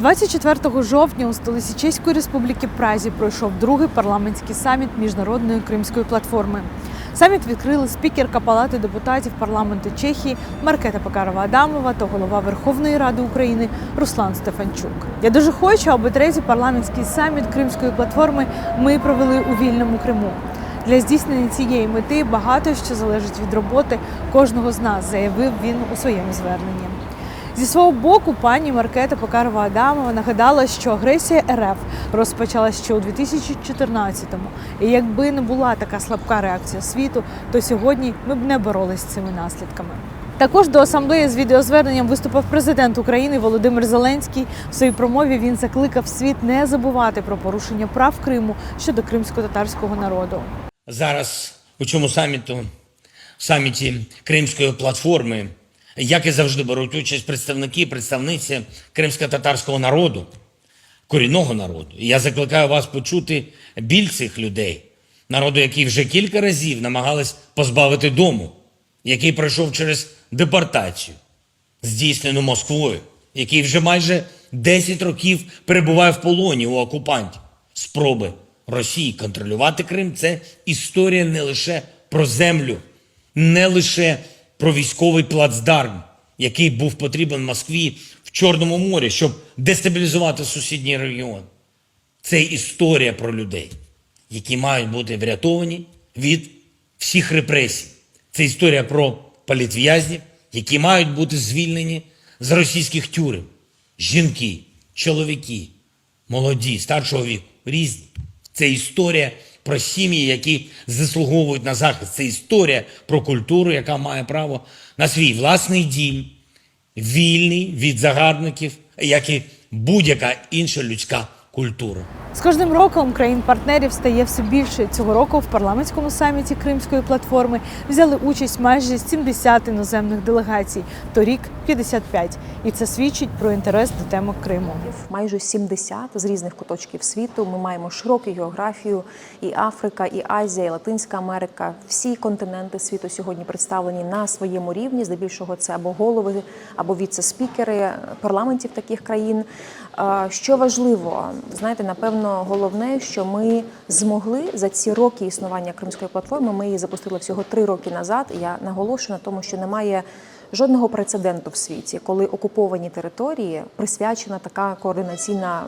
24 жовтня у столиці Чеської Республіки Празі пройшов другий парламентський саміт міжнародної кримської платформи. Саміт відкрили спікерка Палати депутатів парламенту Чехії Маркета Пекарова Адамова та голова Верховної Ради України Руслан Стефанчук. Я дуже хочу, аби третій парламентський саміт Кримської платформи ми провели у вільному Криму. Для здійснення цієї мети багато що залежить від роботи кожного з нас, заявив він у своєму зверненні. Зі свого боку, пані Маркета Покарова Адамова нагадала, що агресія РФ розпочалася ще у 2014-му. І якби не була така слабка реакція світу, то сьогодні ми б не боролись з цими наслідками. Також до асамблеї з відеозверненням виступив президент України Володимир Зеленський. В своїй промові він закликав світ не забувати про порушення прав Криму щодо кримсько-татарського народу. Зараз у цьому саміту, саміті Кримської платформи, як і завжди беруть участь представники, представниці кримсько-татарського народу, корінного народу. І я закликаю вас почути біль цих людей, народу, який вже кілька разів намагались позбавити дому, який пройшов через депортацію, здійснену Москвою, який вже майже 10 років перебуває в полоні у окупантів. Спроби Росії контролювати Крим це історія не лише про землю, не лише про військовий плацдарм, який був потрібен Москві в Чорному морі, щоб дестабілізувати сусідній регіон. Це історія про людей, які мають бути врятовані від всіх репресій. Це історія про політв'язнів, які мають бути звільнені з російських тюрем. Жінки, чоловіки, молоді, старшого віку, різні. Це історія про сім'ї, які заслуговують на захист. Це історія про культуру, яка має право на свій власний дім, вільний від загарбників, як і будь-яка інша людська культура. З кожним роком країн-партнерів стає все більше. Цього року в парламентському саміті Кримської платформи взяли участь майже 70 іноземних делегацій, торік 55. І це свідчить про інтерес до теми Криму. майже 70 з різних куточків світу. Ми маємо широку географію, і Африка, і Азія, і Латинська Америка. Всі континенти світу сьогодні представлені на своєму рівні. Здебільшого це або голови, або віце-спікери парламентів таких країн. Е, Що важливо, знаєте, напевно, головне, що ми змогли за ці роки існування Кримської платформи. Ми її запустили всього три роки назад. Я наголошую на тому, що немає жодного прецеденту в світі, коли окуповані території присвячена така координаційна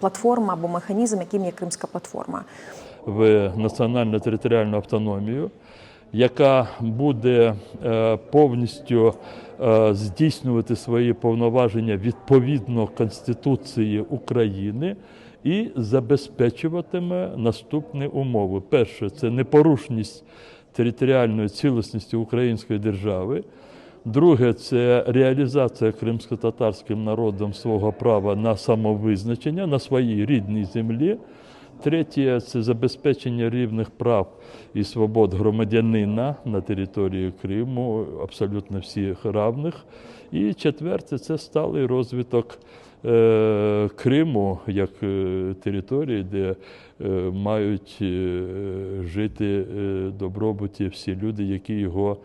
платформа або механізм, яким є Кримська платформа. в національну територіальну автономію, яка буде е, повністю е, здійснювати свої повноваження відповідно Конституції України і забезпечуватиме наступні умови. Перше це непорушність територіальної цілісності української держави. Друге це реалізація кримсько-татарським народом свого права на самовизначення на своїй рідній землі. Третє це забезпечення рівних прав і свобод громадянина на території Криму, абсолютно всіх равних. І четверте це сталий розвиток Криму як е, території, де е, мають е, жити е, добробуті всі люди, які його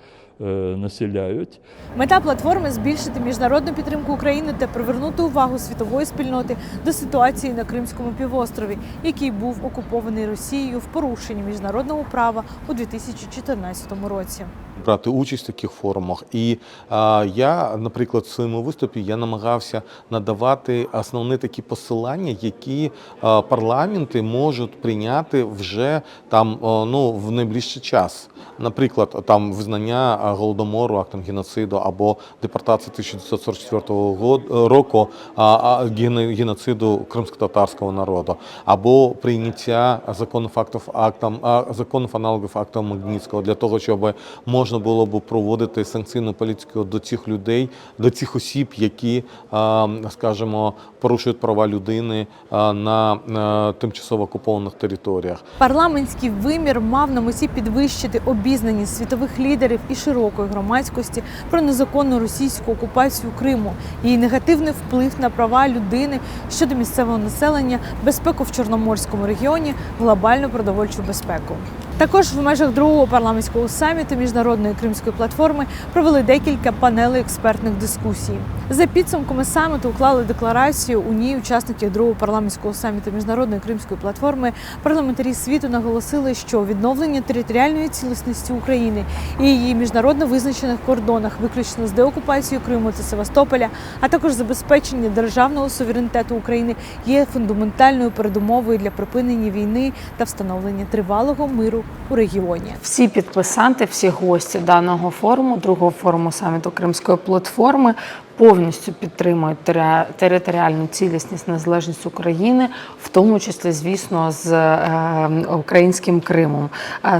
е, населяють. Мета платформи збільшити міжнародну підтримку України та привернути увагу світової спільноти до ситуації на Кримському півострові, який був окупований Росією в порушенні міжнародного права у 2014 році. брати участь в таких форумах. І а, я, наприклад, в своєму виступі я намагався надавати основні такі посилання, які а, парламенти можуть прийняти вже там ну в найближчий час. Наприклад, там визнання голодомору актом геноциду або депортації 1944 року а, а, гене- геноциду кримсько-татарського народу, або прийняття законів актів актом а, законів аналогів актом Магнітського для того, щоб можна було б проводити санкційну політику до цих людей, до цих осіб, які, а, скажімо, порушують права людини на, на тимчасово окупованих територіях. Парламентський вимір мав на меті підвищити обізнаність світових лідерів і широкої громадськості про незаконну російську окупацію Криму, її негативний вплив на права людини щодо місцевого населення, безпеку в Чорноморському регіоні, глобальну продовольчу безпеку. Також в межах другого парламентського саміту міжнародної кримської платформи провели декілька панелей експертних дискусій. За підсумками саміту уклали декларацію. У ній учасники другого парламентського саміту міжнародної кримської платформи парламентарі світу наголосили, що відновлення територіальної цілісності України і її міжнародно визначених кордонах, виключно з деокупацією Криму та Севастополя, а також забезпечення державного суверенітету України є фундаментальною передумовою для припинення війни та встановлення тривалого миру у регіоні. Всі підписанти, всі гості даного форуму, другого форуму саміту Кримської платформи, повністю підтримують територіальну цілісність, незалежність України, в тому числі, звісно, з е, українським Кримом,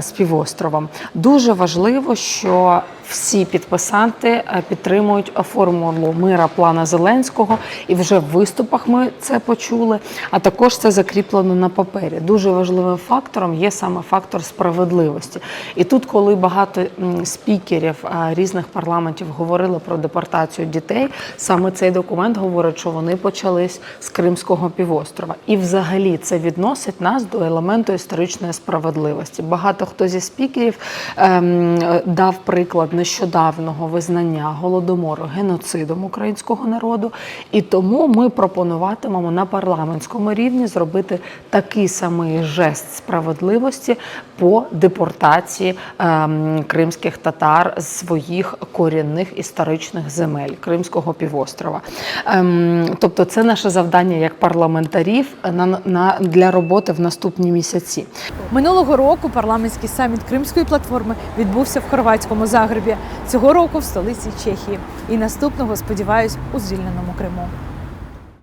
Співостровом, з півостровом. Дуже важливо, що всі підписанти е, підтримують формулу мира плана Зеленського, і вже в виступах ми це почули. А також це закріплено на папері. Дуже важливим фактором є саме фактор справедливості. І тут, коли багато спікерів е, різних парламентів говорили про депортацію дітей, саме цей документ говорить, що вони почались з Кримського півострова. І взагалі це відносить нас до елементу історичної справедливості. Багато хто зі спікерів ем, е, дав приклад нещодавнього визнання голодомору геноцидом українського народу. І тому ми пропонуватимемо на парламентському рівні зробити такий самий жест справедливості по депортації ем, кримських татар з своїх корінних історичних земель Кримського півострова. Ем, тобто, це наше завдання як парламентарів на, на для роботи в наступні місяці. Минулого року парламентський саміт Кримської платформи відбувся в хорватському Загребі. Цього року в столиці Чехії. І наступного сподіваюсь у звільненому Криму.